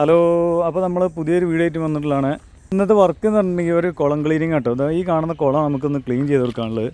Hello അപ്പോൾ നമ്മൾ പുതിയൊരു വീഡിയോ ആയിട്ട് വന്നിട്ടുള്ളതാണ്. ഇന്നത്തെ വർക്ക് എന്ന് പറഞ്ഞിട്ടുണ്ടെങ്കിൽ ഒരു കുളം ക്ലീനിങ് കേട്ടോ ഇതാ ഈ കാണുന്ന കുളം നമുക്കൊന്ന് ക്ലീൻ ചെയ്ത് കൊടുക്കാനുള്ളത്.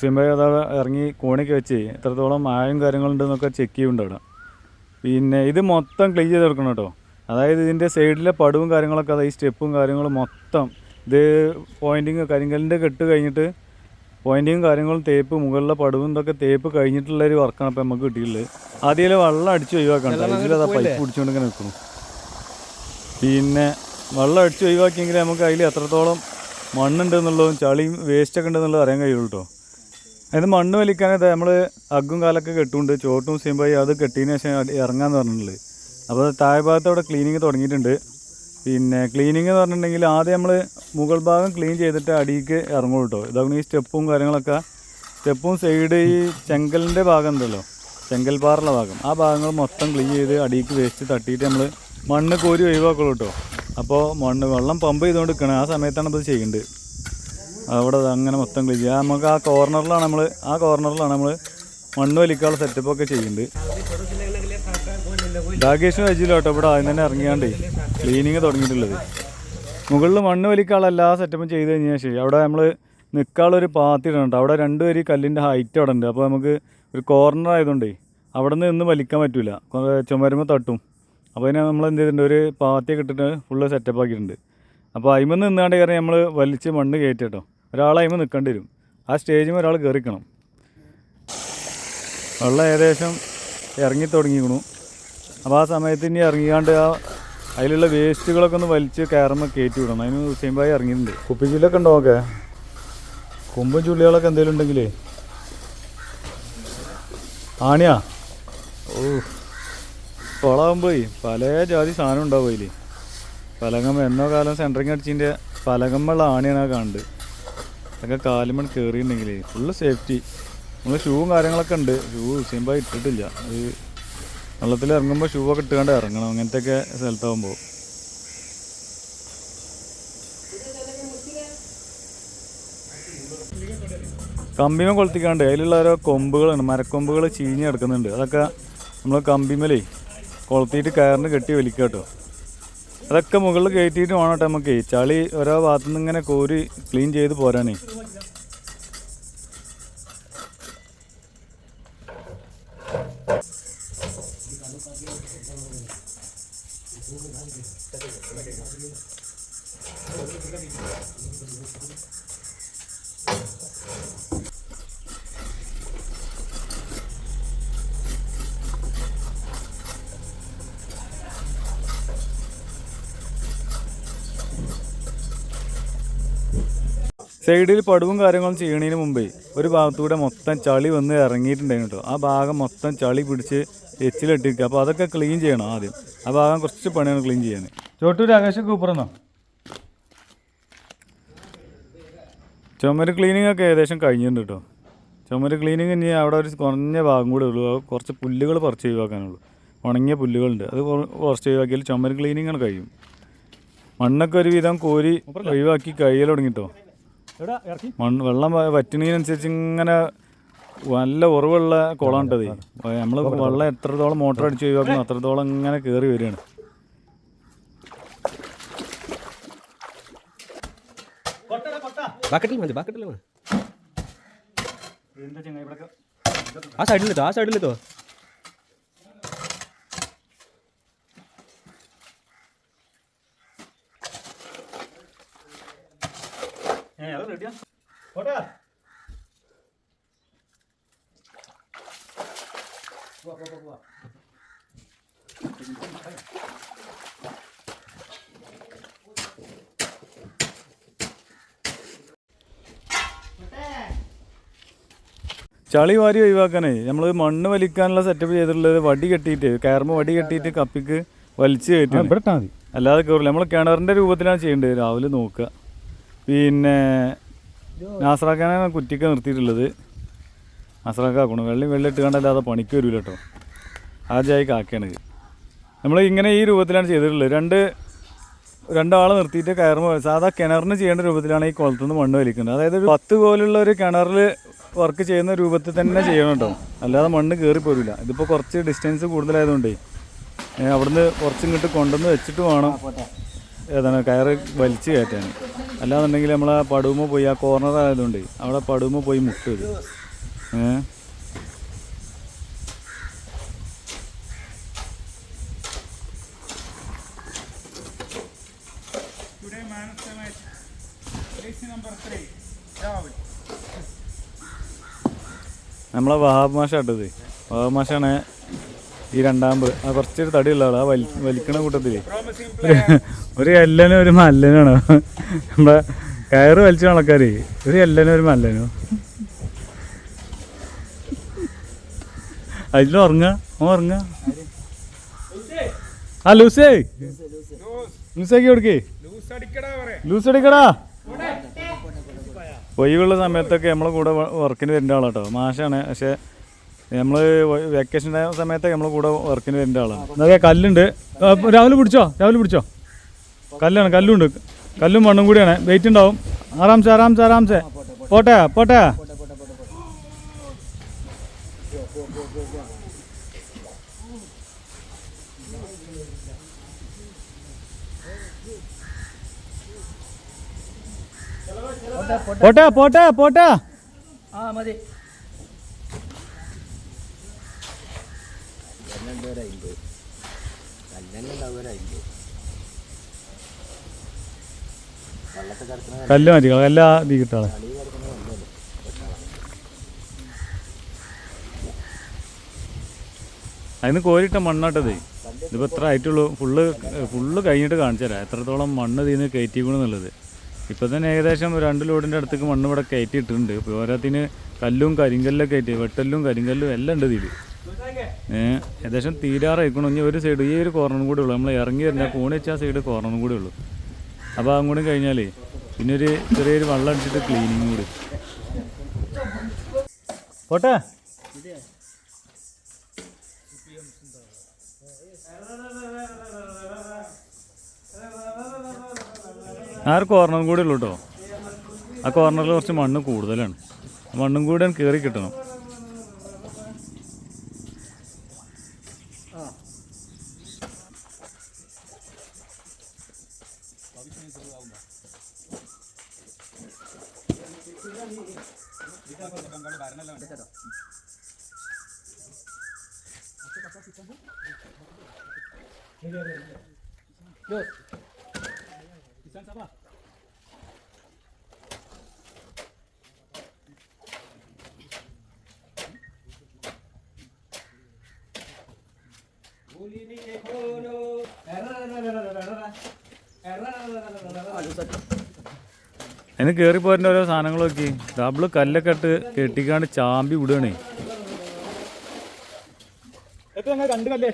സിംബായി അതാ ഇറങ്ങി കോണിക്ക് വെച്ച് എത്രത്തോളം ആയം കാര്യങ്ങളുണ്ടെന്നൊക്കെ ചെക്ക് ചെയ്യുന്നുണ്ട് അവിടെ. പിന്നെ ഇത് മൊത്തം ക്ലീൻ ചെയ്ത് കൊടുക്കണം കേട്ടോ. അതായത് ഇതിന്റെ സൈഡിലെ പടവും കാര്യങ്ങളൊക്കെ അതായത് ഈ സ്റ്റെപ്പും കാര്യങ്ങളും മൊത്തം ഇത് പോയിന്റിങ് കരിങ്കലിന്റെ കെട്ട് കഴിഞ്ഞിട്ട് പോയിന്റിങ്ങും കാര്യങ്ങളും തേപ്പ് മുകളിലെ പടവും ഇതൊക്കെ തേപ്പ് കഴിഞ്ഞിട്ടുള്ള ഒരു വർക്കാണ് ഇപ്പോൾ നമുക്ക് കിട്ടിയിട്ടുള്ളത്. ആദ്യം വെള്ളം അടിച്ച് ഒഴിവാക്കണ്ട ഇതിലതാ പൈപ്പ് പിടിച്ചുകൊണ്ട് ഇങ്ങനെ നിൽക്കുന്നു പിന്നെ വെള്ളം അടിച്ച് ഒഴിവാക്കിയെങ്കിൽ നമുക്ക് അതിൽ എത്രത്തോളം മണ്ണുണ്ട് എന്നുള്ളതും ചളിയും വേസ്റ്റൊക്കെ ഉണ്ടെന്നുള്ളത് അറിയാൻ കഴിയുള്ളൂ കേട്ടോ. അതായത് മണ്ണ് വലിക്കാനായിട്ട് നമ്മൾ അഗ്ഗും കാലൊക്കെ കെട്ടുണ്ട് ചോട്ടും സിമ്പായി അത് കെട്ടിയതിന് ശേഷം ഇറങ്ങാമെന്ന് പറഞ്ഞിട്ടുള്ളത് അപ്പോൾ താഴെ ഭാഗത്ത് അവിടെ ക്ലീനിങ് തുടങ്ങിയിട്ടുണ്ട്. പിന്നെ ക്ലീനിങ് എന്ന് പറഞ്ഞിട്ടുണ്ടെങ്കിൽ ആദ്യം നമ്മൾ മുകൾ ഭാഗം ക്ലീൻ ചെയ്തിട്ട് അടിയിലേക്ക് ഇറങ്ങും കേട്ടോ ഇതാകുന്ന ഈ സ്റ്റെപ്പും കാര്യങ്ങളൊക്കെ സ്റ്റെപ്പും സൈഡ് ഈ ചെങ്കലിന്റെ ഭാഗം ഉണ്ടല്ലോ. ചെങ്കൽപ്പാറുള്ള ഭാഗം. ആ ഭാഗങ്ങൾ മൊത്തം ക്ലീൻ ചെയ്ത് അടിയിലേക്ക് വേസ്റ്റ് തട്ടിയിട്ട് നമ്മൾ മണ്ണ് കോരി ഒഴിവാക്കുള്ളൂ കേട്ടോ അപ്പോൾ മണ്ണ് വെള്ളം പമ്പ് ചെയ്തുകൊണ്ട് ആ സമയത്താണ് അത് ചെയ്യേണ്ടത് അവിടെ അങ്ങനെ മൊത്തം ക്ലീൻ ചെയ്യുക നമുക്ക് ആ കോർണറിലാണ് നമ്മൾ ആ കോർണറിലാണ് നമ്മൾ മണ്ണ് വലിക്കാനുള്ള സെറ്റപ്പൊക്കെ ചെയ്യുന്നുണ്ട് രാകേഷും അജിലും കേട്ടോ. ഇവിടെ ആദ്യം തന്നെ ഇറങ്ങിയാണ്ടേ ക്ലീനിങ് തുടങ്ങിയിട്ടുള്ളത്. മുകളിൽ മണ്ണ് വലിക്കാനുള്ള എല്ലാ സെറ്റപ്പും ചെയ്ത് കഴിഞ്ഞാൽ ശരി. അവിടെ നമ്മൾ നിൽക്കാനുള്ളൊരു പാത്തി ഇടണുണ്ട് അവിടെ രണ്ട് വരി കല്ലിന്റെ ഹൈറ്റ് അവിടെ ഉണ്ട്. അപ്പോൾ നമുക്ക് ഒരു കോർണർ ആയതുകൊണ്ടേ അവിടെ നിന്ന് നിന്ന് വലിക്കാൻ പറ്റില്ല ചുമരുമ്പോൾ തട്ടും. അപ്പോൾ അതിനെ നമ്മൾ എന്ത് ചെയ്തിട്ടുണ്ട്? ഒരു പാത്തിയൊക്കെ ഇട്ടിട്ട് ഫുള്ള് സെറ്റപ്പ് ആക്കിയിട്ടുണ്ട്. അപ്പോൾ അയിമെന്ന് നിന്നാണ്ട് കയറി നമ്മൾ വലിച്ച് മണ്ണ് കയറ്റി കേട്ടോ. ഒരാൾ അയിമ നിൽക്കേണ്ടി വരും. ആ സ്റ്റേജിൽ ഒരാൾ കയറിക്കണം വെള്ളം ഏകദേശം ഇറങ്ങി തുടങ്ങിക്കണു. അപ്പോൾ ആ സമയത്ത് ഇനി ഇറങ്ങിയാണ്ട് ആ അതിലുള്ള വേസ്റ്റുകളൊക്കെ ഒന്ന് വലിച്ച് കയറുമ്പോൾ കയറ്റി വിടണം. അതിന് ഹുസൈൻബായി ഇറങ്ങിയിട്ടുണ്ട്. കുപ്പിച്ചില്ലൊക്കെ ഉണ്ടോ ഒക്കെ? കൊമ്പും ചുള്ളികളൊക്കെ എന്തെങ്കിലും ഉണ്ടെങ്കിലേ. ആണിയാ? ഓ കുളമാകുമ്പോഴേ പല ജാതി സാധനം ഉണ്ടാവും അതിൽ പലകമ്മ എന്നോ കാലം സെന്ററിങ് അടിച്ചിന്റെ പലകമ്മുള്ള ആണിയാണ് ആ കാണുന്നത്. അതൊക്കെ കാലുമൺ കയറിയിട്ടുണ്ടെങ്കിൽ ഫുള്ള് സേഫ്റ്റി നമ്മൾ ഷൂവും കാര്യങ്ങളൊക്കെ ഉണ്ട്. ഷൂ ഹുസൈൻബായി ഇട്ടിട്ടില്ല. അത് വെള്ളത്തിൽ ഇറങ്ങുമ്പോൾ ഷൂ ഒക്കെ ഇട്ടുകൊണ്ട് ഇറങ്ങണം. അങ്ങനത്തെയൊക്കെ സ്ഥലത്താകുമ്പോൾ കമ്പിമ കൊളുത്തിക്കാണ്ട് അതിലുള്ള ഓരോ കൊമ്പുകളാണ്. മരക്കൊമ്പുകൾ ചീഞ്ഞ് കിടക്കുന്നുണ്ട്. അതൊക്കെ നമ്മൾ കമ്പിമലേ കൊളുത്തിയിട്ട് കയറിന് കെട്ടി വലിക്കുക കേട്ടോ. അതൊക്കെ മുകളിൽ കയറ്റിയിട്ട് വേണം കേട്ടോ നമുക്ക്. ചളി ഓരോ ഭാഗത്തു നിന്ന് ഇങ്ങനെ കോരി ക്ലീൻ ചെയ്ത് പോരാനേ. സൈഡിൽ പടവും കാര്യങ്ങളും ചെയ്യണതിന് മുമ്പേ ഒരു ഭാഗത്തൂടെ മൊത്തം ചളി വന്ന് ഇറങ്ങിയിട്ടുണ്ടായിരുന്നു കേട്ടോ. ആ ഭാഗം മൊത്തം ചളി പിടിച്ച് എച്ചിലിട്ടിരിക്കുക അപ്പോൾ അതൊക്കെ ക്ലീൻ ചെയ്യണം ആദ്യം. ആ ഭാഗം കുറച്ച് പണിയാണ് ക്ലീൻ ചെയ്യാൻ. ചോട്ടൂർ ആകാശം കൂപ്പറന്നോ? ചുമര് ക്ലീനിങ് ഒക്കെ ഏകദേശം കഴിഞ്ഞിട്ടുണ്ട് കേട്ടോ. ചുമര് ക്ലീനിങ് ഇനി അവിടെ ഒരു കുറഞ്ഞ ഭാഗം കൂടെ ഉള്ളൂ. കുറച്ച് പുല്ലുകൾ പറിച്ച് ഒഴിവാക്കാനുള്ളൂ. ഉണങ്ങിയ പുല്ലുകളുണ്ട്. അത് കുറ- കുറച്ച് ഒഴിവാക്കിയാൽ ചുമര് ക്ലീനിങ്ങാണ് കഴിയും. മണ്ണൊക്കെ ഒരുവിധം കോരി ഒഴിവാക്കി കയ്യിൽ തുടങ്ങിട്ടോ മണ്ണ് വെള്ളം വറ്റുന്നതിനനുസരിച്ച് ഇങ്ങനെ നല്ല ഉറവുള്ള കുളം ഉണ്ടത്. നമ്മൾ വെള്ളം എത്രത്തോളം മോട്ടർ അടിച്ച് ഒഴിവാക്കുന്നു അത്രത്തോളം ഇങ്ങനെ കയറി വരികയാണ്. ബക്കറ്റിൽ മതി ബക്കറ്റിൽ മതി. ആ സൈഡിലെത്തോ ആ സൈഡിലെത്തോ ചളി വാരി ഒഴിവാക്കാനേ നമ്മൾ മണ്ണ് വലിക്കാനുള്ള സെറ്റപ്പ് ചെയ്തിട്ടുള്ളത് വടി കെട്ടിയിട്ട് കയറുമ്പോൾ വടി കെട്ടിയിട്ട് കപ്പിക്ക് വലിച്ചു കയറ്റി. അല്ലാതെ കയറില്ല നമ്മൾ കിണറിന്റെ രൂപത്തിലാണ് ചെയ്യേണ്ടത്. രാവിലെ നോക്കുക. പിന്നെ നാസറാക്കാനാണ് കുറ്റിക്ക് നിർത്തിയിട്ടുള്ളത്. നാസറാക്കാക്കണം വെള്ളം വെള്ളം ഇട്ട് കണ്ടല്ലാതെ പണിക്ക് വരില്ല കേട്ടോ ആദ്യമായി കാക്കണത് നമ്മൾ ഇങ്ങനെ ഈ രൂപത്തിലാണ് ചെയ്തിട്ടുള്ളത്. രണ്ട് രണ്ടാളെ നിർത്തിയിട്ട് കയറുമ്പോൾ സാധാ കിണറിന് ചെയ്യേണ്ട രൂപത്തിലാണ് ഈ കുളത്തു നിന്ന് മണ്ണ് വലിക്കുന്നത്. അതായത് ഒരു പത്ത് പോലുള്ള ഒരു കിണറിൽ വർക്ക് ചെയ്യുന്ന രൂപത്തിൽ തന്നെ ചെയ്യണം കേട്ടോ അല്ലാതെ മണ്ണ് കയറി പോരില്ല ഇതിപ്പോൾ കുറച്ച് ഡിസ്റ്റൻസ് കൂടുതലായതുകൊണ്ടേ അവിടുന്ന് അവിടുന്ന് കുറച്ചിങ്ങോട്ട് കൊണ്ടുവന്ന് വെച്ചിട്ട് വേണം ഏതാണ് കയറ് വലിച്ചു കയറ്റാൻ. അല്ലാന്നുണ്ടെങ്കിൽ നമ്മൾ ആ പടുമ പോയി ആ കോർണർ ആയതുകൊണ്ട് അവിടെ പടുമ പോയി മുട്ട വരും ഏ. നമ്മളെ വഹാബ് മാഷ ഇട്ടത് വഹാബ് മാഷാണ് ഈ രണ്ടാമ്പ് ആ കുറച്ചൊരു തടിയുള്ള ആളാ വലിക്കണ കൂട്ടത്തിൽ. ഒരു എല്ലനും ഒരു മല്ലനാണ് നമ്മുടെ കയറ് വലിച്ച ആൾക്കാര്. ഒരു എല്ലനും ഒരു മല്ലനോ. അതിൽ ഉറങ്ങ? ഉറങ്ങ? ആ ലൂസേ. ലൂസാക്കി കൊടുക്കേ. ലൂസ് അടിക്കടാ. ഒഴിവുള്ള സമയത്തൊക്കെ നമ്മളെ കൂടെ വർക്കിന് വരുന്ന ആളാട്ടോ. മാഷാണ്. പക്ഷെ നമ്മൾ വെക്കേഷൻ സമയത്തൊക്കെ നമ്മളെ കൂടെ വർക്കിന് വരുന്ന ആളാണ്. എന്നൊക്കെ കല്ലുണ്ട്. രാവിലെ പിടിച്ചോ? രാവിലെ പിടിച്ചോ? കല്ലാണ് കല്ലുണ്ട്. കല്ലും മണ്ണും കൂടിയാണ്. വെയിറ്റ് ഉണ്ടാവും. ആറാംസെ ആറാംസെ ആറാംസെ പോട്ടെ പോട്ടെ. പോട്ടെ പോട്ടെ പോട്ടെ. ആ മതി. കല്ല് മതി കല്ല തീ കിട്ടാളെ അതിന് കോരിട്ട മണ്ണാട്ടതേ. ഇതിപ്പോൾ എത്ര ആയിട്ടുള്ളൂ. ഫുള്ള് ഫുള്ള് കഴിഞ്ഞിട്ട് കാണിച്ചു എത്രത്തോളം മണ്ണ് ഇതിന് കയറ്റിക്കണമെന്നുള്ളത് ഇപ്പം തന്നെ ഏകദേശം രണ്ട് ലോഡിന്റെ അടുത്തേക്ക് മണ്ണ് ഇവിടെ കയറ്റിയിട്ടുണ്ട്. ഇപ്പോൾ ഓരോത്തിന് കല്ലും കരിങ്കല്ലൊക്കെ കയറ്റി വെട്ടല്ലും കരിങ്കല്ലും എല്ലാം ഉണ്ട് ഇതിൽ ഏകദേശം തീരാറായിക്കണം. ഇനി ഒരു സൈഡ് ഈ ഒരു കോർണറും കൂടെ ഉള്ളൂ. നമ്മൾ ഇറങ്ങി വരുന്ന കോണി വെച്ച ആ സൈഡ് കോർണറും കൂടെ ഉള്ളൂ. അപ്പോൾ അങ്ങോട്ടും കഴിഞ്ഞാലേ പിന്നെ ഒരു ചെറിയൊരു വെള്ളം അടിച്ചിട്ട് ക്ലീനിങ് കൂടി. പോട്ടെ? ആ ഒരു കോർണറും കൂടെ ഉള്ളൂ കേട്ടോ ആ കോർണറിൽ കുറച്ച് മണ്ണ് കൂടുതലാണ്. മണ്ണും കൂടെ കയറി കിട്ടണം. ज़रूर आऊँगा किसान साहब बोली नहीं देखो അതിന് കയറി പോരുന്ന ഓരോ സാധനങ്ങളൊക്കെ ഡബിൾ കല്ലൊക്കെ ഇട്ട് കെട്ടിക്കാണ്ട് ചാമ്പി വിടുകയാണേ കണ്ടു കല്ലേ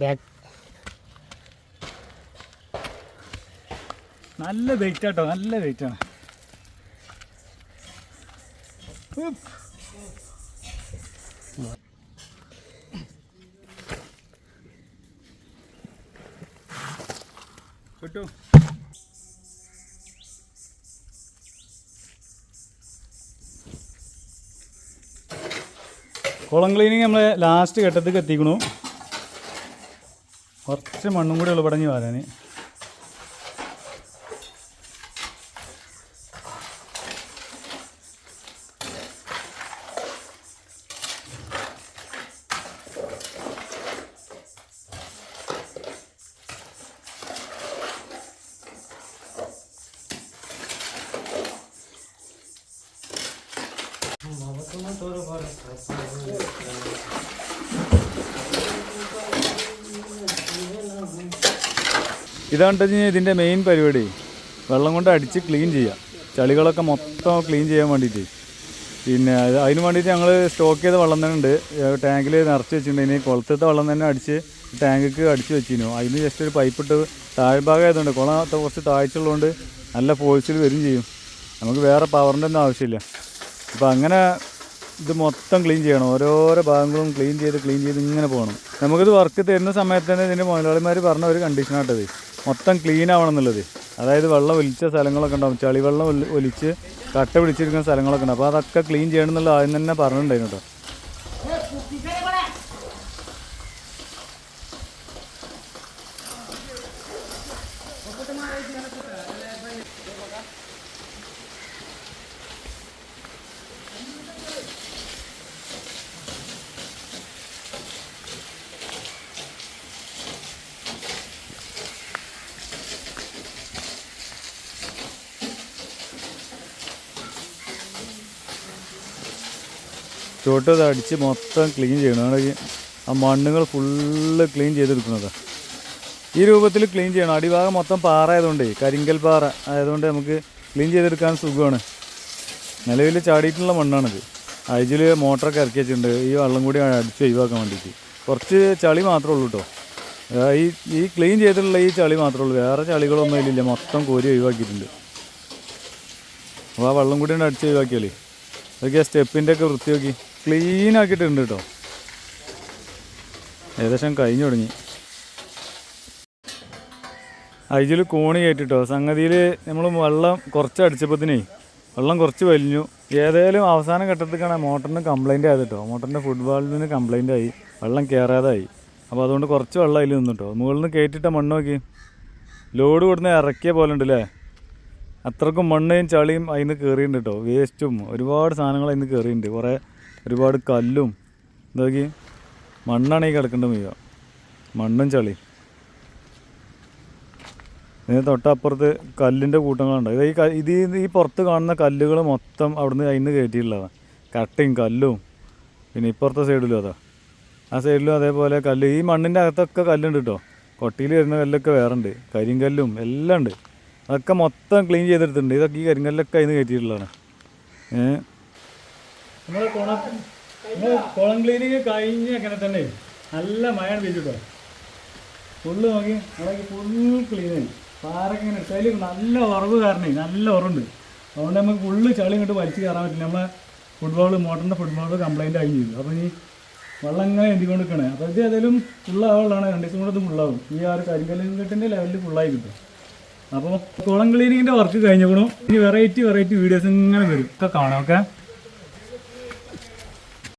ബാക്ക് നല്ല വെയിറ്റ് ആട്ടോ നല്ല വെയിറ്റ് ആണ്. കിട്ടു കുളം ക്ലീനിങ് നമ്മൾ ലാസ്റ്റ് ഘട്ടത്തേക്ക് എത്തിക്കണു. കുറച്ച് മണ്ണും കൂടി ഉള്ളു പടഞ്ഞ് വരാൻ ഇതാണ് ഇതിന്റെ മെയിൻ പരിപാടി. വെള്ളം കൊണ്ട് അടിച്ച് ക്ലീൻ ചെയ്യാം. ചളികളൊക്കെ മൊത്തം ക്ലീൻ ചെയ്യാൻ വേണ്ടിയിട്ട്. പിന്നെ അത് അതിന് വേണ്ടിയിട്ട് ഞങ്ങൾ സ്റ്റോക്ക് ചെയ്ത വെള്ളം തന്നെ ഉണ്ട്. ടാങ്കിൽ നിറച്ച് വെച്ചിട്ടുണ്ട്. ഇനി കുളത്തത്തെ വെള്ളം തന്നെ അടിച്ച് ടാങ്കിക്ക് അടിച്ച് വെച്ചിരുന്നു. അതിന് ജസ്റ്റ് ഒരു പൈപ്പ് ഇട്ട് താഴ്ഭാഗം ആയതുകൊണ്ട് കുളം കുറച്ച് താഴ്ചയുള്ളതുകൊണ്ട് നല്ല ഫോഴ്സിൽ വരും ചെയ്യും. നമുക്ക് വേറെ പവറിന്റെ ഒന്നും ആവശ്യമില്ല. അപ്പോൾ അങ്ങനെ ഇത് മൊത്തം ക്ലീൻ ചെയ്യണം. ഓരോരോ ഭാഗങ്ങളും ക്ലീൻ ചെയ്ത് ക്ലീൻ ചെയ്ത് ഇങ്ങനെ പോകണം നമുക്കിത് വർക്ക് തരുന്ന സമയത്ത് തന്നെ ഇതിന്റെ മുതലാളിമാർ പറഞ്ഞ ഒരു കണ്ടീഷനായിട്ടത് മൊത്തം ക്ലീൻ ആവണം എന്നുള്ളത്. അതായത് വെള്ളം ഒലിച്ച സ്ഥലങ്ങളൊക്കെ ഉണ്ടാവും. ചളി വെള്ളം ഒലിച്ച് കട്ട പിടിച്ചിരിക്കുന്ന സ്ഥലങ്ങളൊക്കെ ഉണ്ട് അപ്പോൾ അതൊക്കെ ക്ലീൻ ചെയ്യണം എന്നുള്ളത് ആദ്യം തന്നെ പറഞ്ഞിട്ടുണ്ടായിരുന്നു കേട്ടോ ചോട്ട് അത് അടിച്ച് മൊത്തം ക്ലീൻ ചെയ്യണം. അതാണെങ്കിൽ ആ മണ്ണുകൾ ഫുള്ള് ക്ലീൻ ചെയ്തെടുക്കുന്നത്. ഈ രൂപത്തിൽ ക്ലീൻ ചെയ്യണം. അടിഭാഗം മൊത്തം പാറ ആയതുകൊണ്ടേ കരിങ്കൽ പാറ ആയതുകൊണ്ട് നമുക്ക് ക്ലീൻ ചെയ്തെടുക്കാൻ സുഖമാണ്. നിലവിൽ ചാടിയിട്ടുള്ള മണ്ണാണിത്. അതിൽ മോട്ടറൊക്കെ ഇറക്കി വെച്ചിട്ടുണ്ട്. ഈ വെള്ളം കൂടി അടിച്ച് ഒഴിവാക്കാൻ വേണ്ടിയിട്ട്. കുറച്ച് ചളി മാത്രമേ ഉള്ളൂ കേട്ടോ ഈ ഈ ക്ലീൻ ചെയ്തിട്ടുള്ള ഈ ചളി മാത്രമേ ഉള്ളൂ. വേറെ ചളികളൊന്നും ഇതിലില്ല മൊത്തം കോരി ഒഴിവാക്കിയിട്ടുണ്ട്. അപ്പോൾ ആ വെള്ളം കൂടി അടിച്ച് ഒഴിവാക്കിയാലേ. അതൊക്കെ ആ സ്റ്റെപ്പിന്റെ ഒക്കെ വൃത്തി നോക്കി ക്ലീൻ ആക്കിയിട്ടുണ്ട് കേട്ടോ ഏകദേശം കഴിഞ്ഞു തുടങ്ങി. അതിൽ കോണി കയറ്റിട്ടോ. സംഗതിയിൽ നമ്മൾ വെള്ളം കുറച്ച് അടിച്ചപ്പോഴത്തിനേ വെള്ളം കുറച്ച് വലിഞ്ഞു. ഏതായാലും അവസാന ഘട്ടത്തിലേക്കാണ് മോട്ടറിന് കംപ്ലൈന്റ് ആയത് കേട്ടോ മോട്ടറിന്റെ ഫുട്ബോളിന് കംപ്ലൈന്റ് ആയി. വെള്ളം കയറാതായി അപ്പോൾ അതുകൊണ്ട് കുറച്ച് വെള്ളം അതിൽ നിന്നിട്ടോ മുകളിൽ നിന്ന് കയറ്റിട്ട മണ്ണ് നോക്കി. ലോഡ് കൊടുന്ന് ഇറക്കിയ പോലെ ഉണ്ട് അല്ലേ അത്രക്കും മണ്ണയും ചളിയും അതിൽ നിന്ന് കയറിയിട്ടുണ്ട് കേട്ടോ വേസ്റ്റും ഒരുപാട് സാധനങ്ങൾ അതിൽ നിന്ന് കയറിയിട്ടുണ്ട് കുറേ ഒരുപാട് കല്ലും ഇതാക്കി മണ്ണാണ് ഈ കിടക്കേണ്ട മുഴുവൻ. മണ്ണും ചളി. ഇതിന് തൊട്ടപ്പുറത്ത് കല്ലിന്റെ കൂട്ടങ്ങളുണ്ട്. ഇത് ഈ ഇത് ഈ- പുറത്ത് കാണുന്ന കല്ലുകൾ മൊത്തം അവിടുന്ന് അതിന് കയറ്റിയിട്ടുള്ളതാണ് കട്ടയും കല്ലും. പിന്നെ ഇപ്പുറത്തെ സൈഡിലും അതാ. ആ സൈഡിലും അതേപോലെ കല്ല്. ഈ മണ്ണിന്റെ അകത്തൊക്കെ കല്ലുണ്ട് കേട്ടോ കൊട്ടിയിൽ വരുന്ന കല്ലൊക്കെ വേറെ ഉണ്ട് കരിങ്കല്ലും എല്ലാം ഉണ്ട്. അതൊക്കെ മൊത്തം ക്ലീൻ ചെയ്തെടുത്തിട്ടുണ്ട്. ഇതൊക്കെ ഈ കരിങ്കല്ലൊക്കെ അതിന് കയറ്റിയിട്ടുള്ളതാണ് ഏഹ് നമ്മളെ കുളം കുളം ക്ലീനിങ് കഴിഞ്ഞ അങ്ങനെ തന്നെ. നല്ല മഴ പെയ്തിട്ടോ ഫുള്ള് നോക്കി അതൊക്കെ ഫുൾ ക്ലീൻ ആയി പാറൊക്കെ ഇങ്ങനെ ചളി നല്ല ഉറവ് കാരണേ നല്ല ഉറവുണ്ട്. അതുകൊണ്ട് നമുക്ക് ഫുള്ള് ചളി ഇങ്ങോട്ട് വലിച്ചു കയറാൻ പറ്റില്ല. നമ്മളെ ഫുട്ബോൾ മോട്ടറിന്റെ ഫുട്ബോൾ കംപ്ലൈന്റ് ആയി ചെയ്തു. അപ്പോൾ ഈ വെള്ളം ഇങ്ങനെ എന്തിക്കൊണ്ട് നിൽക്കണേ അപ്പോൾ ഇത് ഏതായാലും ഫുള്ളാവുള്ളതാണ് രണ്ട് ദിവസം കൂടെ ഫുള്ളാവും ഈ ആ ഒരു കരിങ്കല്ലിന്റെ ലെവലിൽ ഫുള്ളായി കിട്ടും. അപ്പോൾ കുളം ക്ലീനിങ്ങിന്റെ വർക്ക് കഴിഞ്ഞപ്പോഴും ഇനി വെറൈറ്റി വെറൈറ്റി വീഡിയോസ് ഇങ്ങനെ വരും. ഒക്കെ കാണാം ഓക്കെ